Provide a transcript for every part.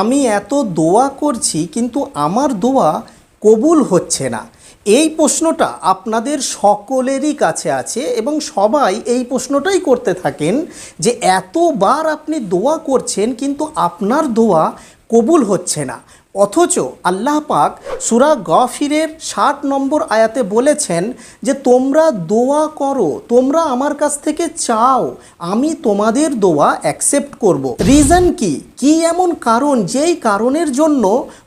আমি এত দোয়া করছি, কিন্তু আমার দোয়া কবুল হচ্ছে না। এই প্রশ্নটা আপনাদের সকলেরই কাছে আছে এবং সবাই এই প্রশ্নটাই করতে থাকেন যে এতবার আপনি দোয়া করছেন, কিন্তু আপনার দোয়া কবুল হচ্ছে না। অথচ আল্লাহ পাক সুরা গফিরের ষাট নম্বর আয়াতে বলেছেন যে, তোমরা দোয়া করো, তোমরা আমার কাছ থেকে চাও, আমি তোমাদের দোয়া অ্যাকসেপ্ট করব। রিজন কি? কি এমন কারণ? যেই কারণের জন্য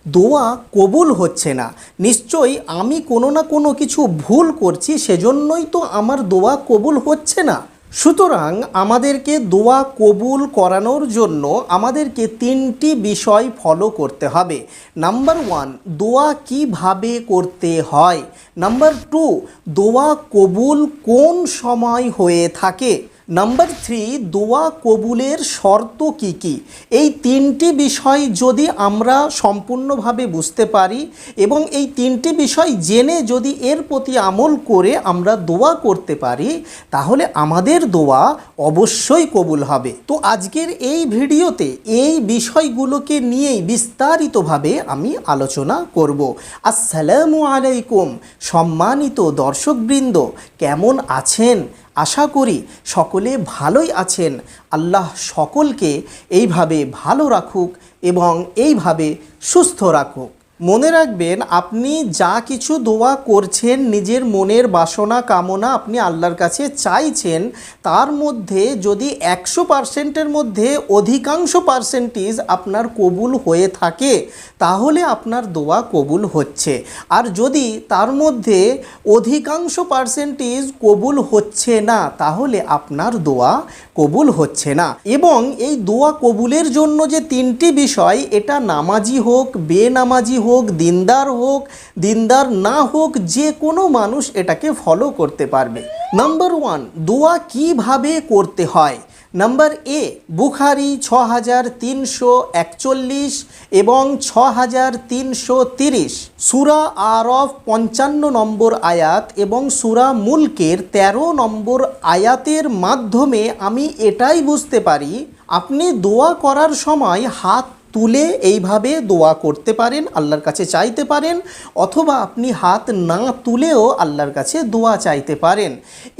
দোয়া কবুল হচ্ছে না। নিশ্চয়ই আমি কোনো না কোনো কিছু ভুল করছি, সেজন্যই তো আমার দোয়া কবুল হচ্ছে না। সুতরাং আমাদেরকে দোয়া কবুল করানোর জন্য আমাদেরকে তিনটি বিষয় ফলো করতে হবে। নাম্বার ওয়ান দোয়া কীভাবে করতে হয়? নাম্বার টু দোয়া কবুল কোন সময় হয়ে থাকে? নাম্বার থ্রি দোয়া কবুলের শর্ত কি কি? এই তিনটি বিষয় যদি আমরা সম্পূর্ণভাবে বুঝতে পারি এবং এই তিনটি বিষয় জেনে যদি এর প্রতি আমল করে আমরা দোয়া করতে পারি, তাহলে আমাদের দোয়া অবশ্যই কবুল হবে। তো আজকের এই ভিডিওতে এই বিষয়গুলোকে নিয়েই বিস্তারিতভাবে আমি আলোচনা করব। আসসালামু আলাইকুম, সম্মানিত দর্শকবৃন্দ, কেমন আছেন? আশা করি সকলে ভালোই আছেন। আল্লাহ সকলকে এইভাবে ভালো রাখুক এবং এইভাবে সুস্থ রাখুক। মনে রাখবেন, আপনি যা কিছু দোয়া করছেন, নিজের মনের বাসনা, কামনা আপনি আল্লাহর কাছে চাইছেন, তার মধ্যে যদি একশো পার্সেন্টের মধ্যে অধিকাংশ পার্সেন্টেজ আপনার কবুল হয়ে থাকে, তাহলে আপনার দোয়া কবুল হচ্ছে। আর যদি তার মধ্যে অধিকাংশ পার্সেন্টেজ কবুল হচ্ছে না, তাহলে আপনার দোয়া কবুল হচ্ছে না। এবং এই দোয়া কবুলের জন্য যে তিনটি বিষয়, এটা নামাজি হোক, বেনামাজি হোক দিনদার হোক, দিনদার না হোক, যে কোনো মানুষ এটাকে ফলো করতে পারবে। নাম্বার ওয়ান দোয়া কীভাবে করতে হয়? নাম্বার এ বুখারি ছ হাজার তিনশো একচল্লিশ এবং ছ হাজার তিনশো তিরিশ। সুরা আরফ পঞ্চান্ন নম্বর আয়াত এবং সুরা মুলকের ১৩ নম্বর আয়াতের মাধ্যমে আমি এটাই বুঝতে পারি, আপনি দোয়া করার সময় হাত তুলে এইভাবে দোয়া করতে পারেন, আল্লাহর কাছে চাইতে পারেন, অথবা আপনি হাত না তুলেও আল্লাহর কাছে দোয়া চাইতে পারেন।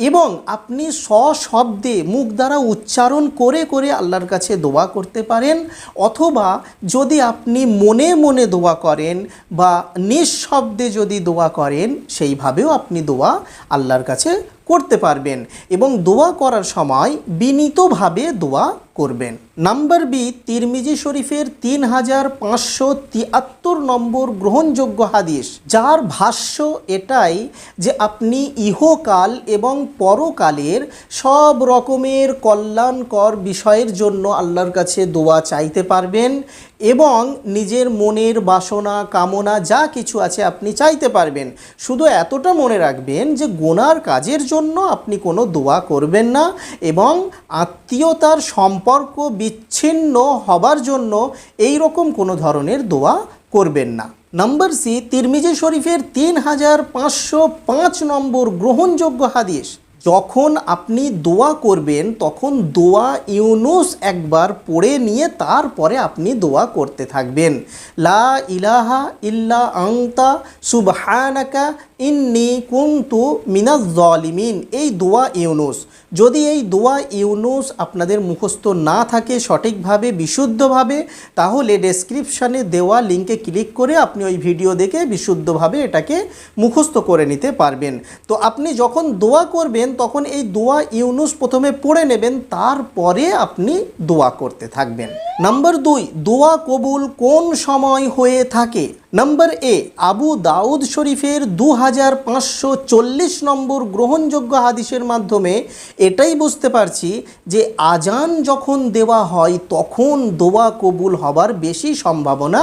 এবং আপনি সশব্দে মুখ দ্বারা উচ্চারণ করে করে আল্লাহর কাছে দোয়া করতে পারেন, অথবা যদি আপনি মনে মনে দোয়া করেন বা নিঃশব্দে যদি দোয়া করেন, সেইভাবেও আপনি দোয়া আল্লাহর কাছে করতে পারবেন এবং দোয়া করার সময় বিনীতভাবে দোয়া করবেন। নাম্বার বি, তিরমিজি শরীফের তিন হাজার পাঁচশো তিয়াত্তর নম্বর গ্রহণযোগ্য হাদিস, যার ভাষ্য এটাই যে আপনি ইহকাল এবং পরকালের সব রকমের কল্যাণকর বিষয়ের জন্য আল্লাহর কাছে দোয়া চাইতে পারবেন এবং নিজের মনের বাসনা, কামনা, যা কিছু আছে আপনি চাইতে পারবেন। শুধু এতটা মনে রাখবেন যে গোনার কাজের জন্য আপনি কোনো দোয়া করবেন না এবং আত্মীয়তার সম্পর্ক বিচ্ছিন্ন হবার জন্য এই রকম কোনো ধরনের দোয়া করবেন না। নম্বর সি, তিরমিজি শরীফের তিন হাজার পাঁচশো পাঁচ নম্বর গ্রহণযোগ্য হাদিস। যখন আপনি দোয়া করবেন, তখন দোয়া ইউনুস একবার পড়ে নিয়ে তারপরে আপনি দোয়া করতে থাকবেন। লা ইলাহা ইল্লা আংতা সুবহানাকা ইন্নি কুন্তু মিনাজ জলিমিন। এই দোয়া ইউনুস। যদি এই দোয়া ইউনুস আপনাদের মুখস্থ না থাকে সঠিকভাবে, বিশুদ্ধভাবে, তাহলে ডেসক্রিপশানে দেওয়া লিঙ্কে ক্লিক করে আপনি ওই ভিডিও দেখে বিশুদ্ধভাবে এটাকে মুখস্থ করে নিতে পারবেন। তো আপনি যখন দোয়া করবেন, তখন এই দোয়া ইউনুস প্রথমে পড়ে নেবেন, তারপরে আপনি দোয়া করতে থাকবেন। নাম্বার দুই, দোয়া কবুল কোন সময় হয়ে থাকে? নাম্বার এ আবু দাউদ শরীফের দু হাজার পাঁচশো চল্লিশ নম্বর গ্রহণযোগ্য হাদিসের মাধ্যমে এটাই বুঝতে পারছি যে আজান যখন দেওয়া হয়, তখন দোয়া কবুল হবার বেশি সম্ভাবনা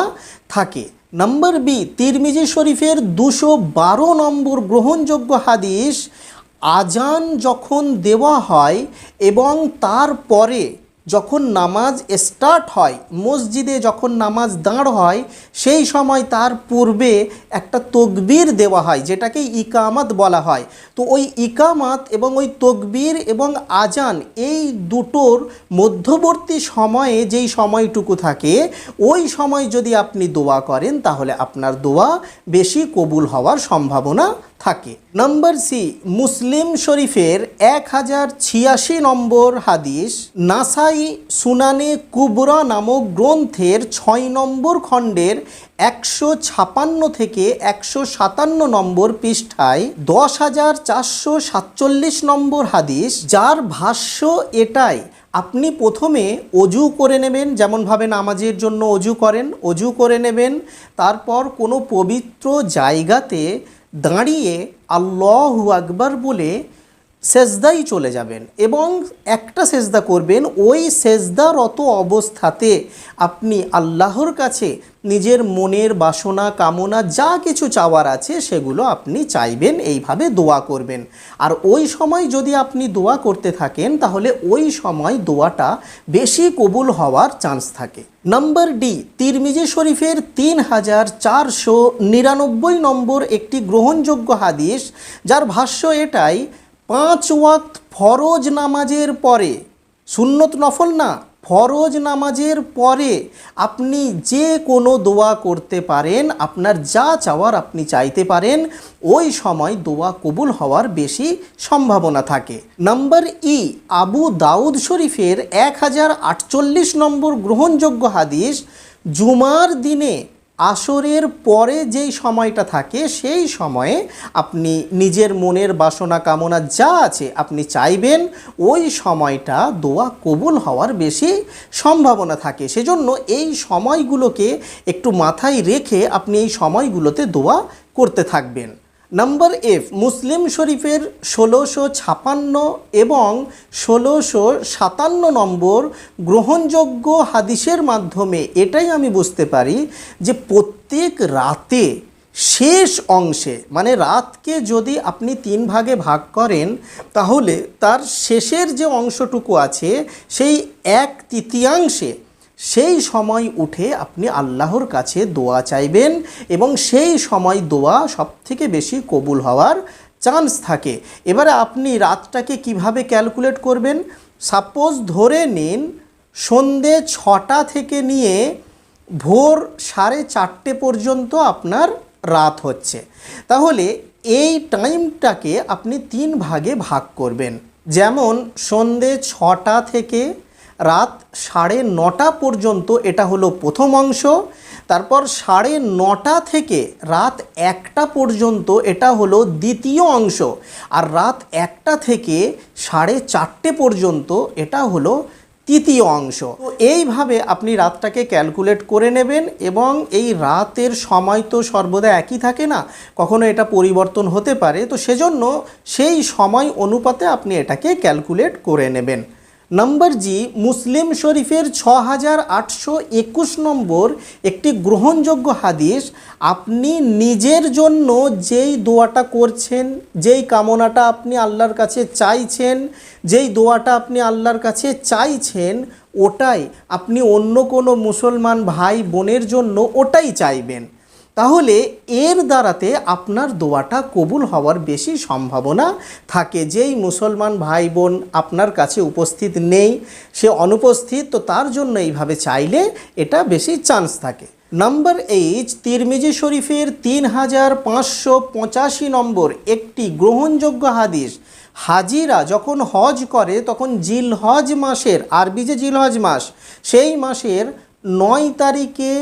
থাকে। নম্বর বি তিরমিজি শরীফের দুশো বারো নম্বর গ্রহণযোগ্য হাদিস, আজান যখন দেওয়া হয় এবং তারপরে যখন নামাজ স্টার্ট হয়, মসজিদে যখন নামাজ দাঁড় হয়, সেই সময় তার পূর্বে একটা তকবীর দেওয়া হয়, যেটাকে ইকামাত বলা হয়। তো ওই ইকামাত এবং ওই তকবীর এবং আজান এই দুটোর মধ্যবর্তী সময়ে যেই সময়টুকু থাকে, ওই সময় যদি আপনি দোয়া করেন, তাহলে আপনার দোয়া বেশি কবুল হওয়ার সম্ভাবনা থাকে। নম্বর সি মুসলিম শরীফের এক হাজার ছিয়াশি নম্বর হাদিস, নাসাই সুনানে কুবরা নামক গ্রন্থের ছয় নম্বর খণ্ডের একশো ছাপান্ন থেকে একশো সাতান্ন নম্বর পৃষ্ঠায় দশ হাজার চারশো সাতচল্লিশ নম্বর হাদিস, যার ভাষ্য এটাই, আপনি প্রথমে অজু করে নেবেন যেমনভাবে নামাজের জন্য অজু করেন, অজু করে নেবেন, তারপর কোনো পবিত্র জায়গাতে দাঁড়িয়ে আল্লাহু আকবার বলে সেজদাই চলে যাবেন এবং একটা সেজদা করবেন, ওই সেজদারত অবস্থাতে আপনি আল্লাহর কাছে নিজের মনের বাসনা, কামনা, যা কিছু চাওয়ার আছে সেগুলো আপনি চাইবেন, এইভাবে দোয়া করবেন। আর ওই সময় যদি আপনি দোয়া করতে থাকেন, তাহলে ওই সময় দোয়াটা বেশি কবুল হওয়ার চান্স থাকে। নাম্বার ডি, তিরমিজি শরীফের তিন হাজার চারশো নিরানব্বই নম্বর একটি গ্রহণযোগ্য হাদিস, যার ভাষ্য এটাই পাঁচ ওয়াক্ত ফরজ নামাজের পরে। সুন্নত নফল না, ফরজ নামাজের পরে আপনি যে কোনো দোয়া করতে পারেন, আপনার যা চাওয়ার আপনি চাইতে পারেন, ওই সময় দোয়া কবুল হওয়ার বেশি সম্ভাবনা থাকে। নাম্বার ই, আবু দাউদ শরীফের এক হাজার আটচল্লিশ নম্বর গ্রহণযোগ্য হাদিস, জুমার দিনে আসরের পরে যেই সময়টা থাকে, সেই সময়ে আপনি নিজের মনের বাসনা কামনা যা আছে আপনি চাইবেন, ওই সময়টা দোয়া কবুল হওয়ার বেশি সম্ভাবনা থাকে। সেজন্য এই সময়গুলোকে একটু মাথায় রেখে আপনি এই সময়গুলোতে দোয়া করতে থাকবেন। নাম্বার এফ মুসলিম শরীফের ষোলোশো ছাপান্ন এবং ষোলোশো সাতান্ন নম্বর গ্রহণযোগ্য হাদিসের মাধ্যমে এটাই আমি বুঝতে পারি যে প্রত্যেক রাতে শেষ অংশে মানে রাতকে যদি আপনি তিন ভাগে ভাগ করেন, তাহলে তার শেষের যে অংশটুকু আছে, সেই এক তৃতীয়াংশে সেই সময় উঠে আপনি আল্লাহর কাছে দোয়া চাইবেন এবং সেই সময় দোয়া সবথেকে বেশি কবুল হওয়ার চান্স থাকে। এবারে আপনি রাতটাকে কীভাবে ক্যালকুলেট করবেন? সাপোজ ধরে নিন সন্ধে ছটা থেকে নিয়ে ভোর সাড়ে চারটে পর্যন্ত আপনার রাত হচ্ছে। তাহলে এই টাইমটাকে আপনি তিন ভাগে ভাগ করবেন। যেমন সন্ধে ছটা থেকে রাত সাড়ে নটা পর্যন্ত এটা হলো প্রথম অংশ। তারপর সাড়ে নটা থেকে রাত একটা পর্যন্ত এটা হলো দ্বিতীয় অংশ। আর রাত একটা থেকে সাড়ে চারটে পর্যন্ত এটা হলো তৃতীয় অংশ। তো এইভাবে আপনি রাতটাকে ক্যালকুলেট করে নেবেন এবং এই রাতের সময় তো সর্বদা একই থাকে না, কখনো এটা পরিবর্তন হতে পারে। তো সেজন্য সেই সময় অনুপাতে আপনি এটাকে ক্যালকুলেট করে নেবেন। নাম্বার জি, মুসলিম শরীফের ছ হাজার আটশো একুশ নম্বর একটি গ্রহণযোগ্য হাদিস, আপনি নিজের জন্য যেই দোয়াটা করছেন, যেই কামনাটা আপনি আল্লাহর কাছে চাইছেন, যেই দোয়াটা আপনি আল্লাহর কাছে চাইছেন, ওটাই। আপনি অন্য কোনো মুসলমান ভাই বোনের জন্য ওটাই চাইবেন। তাহলে এর দ্বারাতে আপনার দোয়াটা কবুল হওয়ার বেশি সম্ভাবনা থাকে। যেই মুসলমান ভাই বোন আপনার কাছে উপস্থিত নেই, সে অনুপস্থিত, তো তার জন্য এইভাবে চাইলে এটা বেশি চান্স থাকে। নাম্বার এইচ তিরমিজি শরীফের তিন হাজার পাঁচশো পঁচাশি নম্বর একটি গ্রহণযোগ্য হাদিস। হাজিরা যখন হজ করে, তখন জিল হজ মাসের, আরবি যে জিল হজ মাস, সেই মাসের নয় তারিখে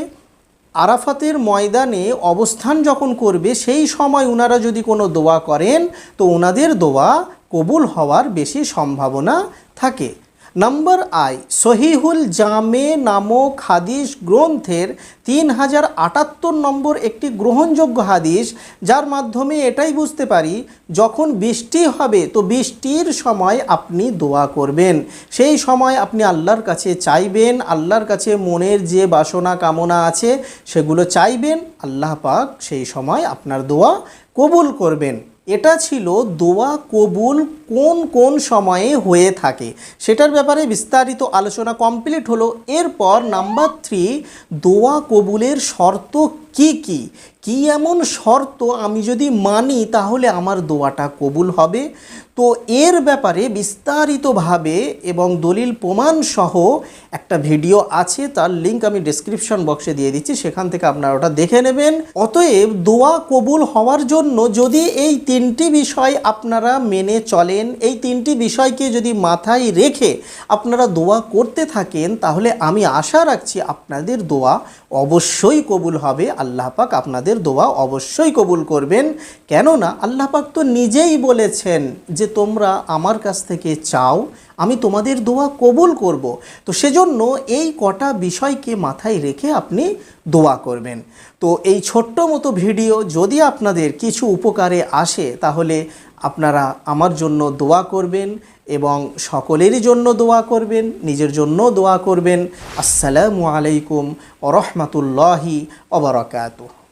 আরাফাতের ময়দানে অবস্থান যখন করবে, সেই সময় ওনারা যদি কোনো দোয়া করেন, তো ওনাদের দোয়া কবুল হওয়ার বেশি সম্ভাবনা থাকে। নাম্বার আই, সহিহুল জামে নামক হাদিস গ্রন্থের তিন হাজার আটাত্তর নম্বর একটি গ্রহণযোগ্য হাদিস, যার মাধ্যমে এটাই বুঝতে পারি, যখন বৃষ্টি হবে, তো বৃষ্টির সময় আপনি দোয়া করবেন। সেই সময় আপনি আল্লাহর কাছে চাইবেন, আল্লাহর কাছে মনের যে বাসনা কামনা আছে, সেগুলো চাইবেন, আল্লাহ পাক সেই সময় আপনার দোয়া কবুল করবেন। এটা ছিল দোয়া কবুল কোন কোন সময়ে হয়ে থাকে। সেটার ব্যাপারে বিস্তারিত আলোচনা কমপ্লিট হলো। এরপর নাম্বার থ্রি দোয়া কবুলের শর্ত কি কি? কি এমন শর্ত আমি যদি মানি তাহলে আমার দোয়াটা কবুল হবে? তো এর ব্যাপারে বিস্তারিতভাবে এবং দলিল প্রমাণ সহ একটা ভিডিও আছে, তার লিংক আমি ডেসক্রিপশন বক্সে দিয়ে দিচ্ছি, সেখান থেকে আপনারা ওটা দেখে নেবেন। অতএব দোয়া কবুল হওয়ার জন্য যদি এই তিনটি বিষয় আপনারা মেনে চলেন, এই তিনটি বিষয়কে যদি মাথায় রেখে আপনারা দোয়া করতে থাকেন, তাহলে আমি আশা রাখছি আপনাদের দোয়া অবশ্যই কবুল হবে। আল্লাহ পাক আপনাদের দোয়া অবশ্যই কবুল করবেন। কেননা আল্লাহ পাক তো নিজেই বলেছেন যে তোমরা আমার কাছ থেকে চাও, আমি তোমাদের দোয়া কবুল করব। তো সেজন্য এই কটা বিষয়কে মাথায় রেখে আপনি দোয়া করবেন। তো এই ছোট্ট মতো ভিডিও যদি আপনাদের কিছু উপকারে আসে, তাহলে আপনারা আমার জন্য দোয়া করবেন এবং সকলেরই জন্য দোয়া করবেন, নিজের জন্য দোয়া করবেন। আসসালামু আলাইকুম ওরহমতুল্লাহি অবরাকাতুহ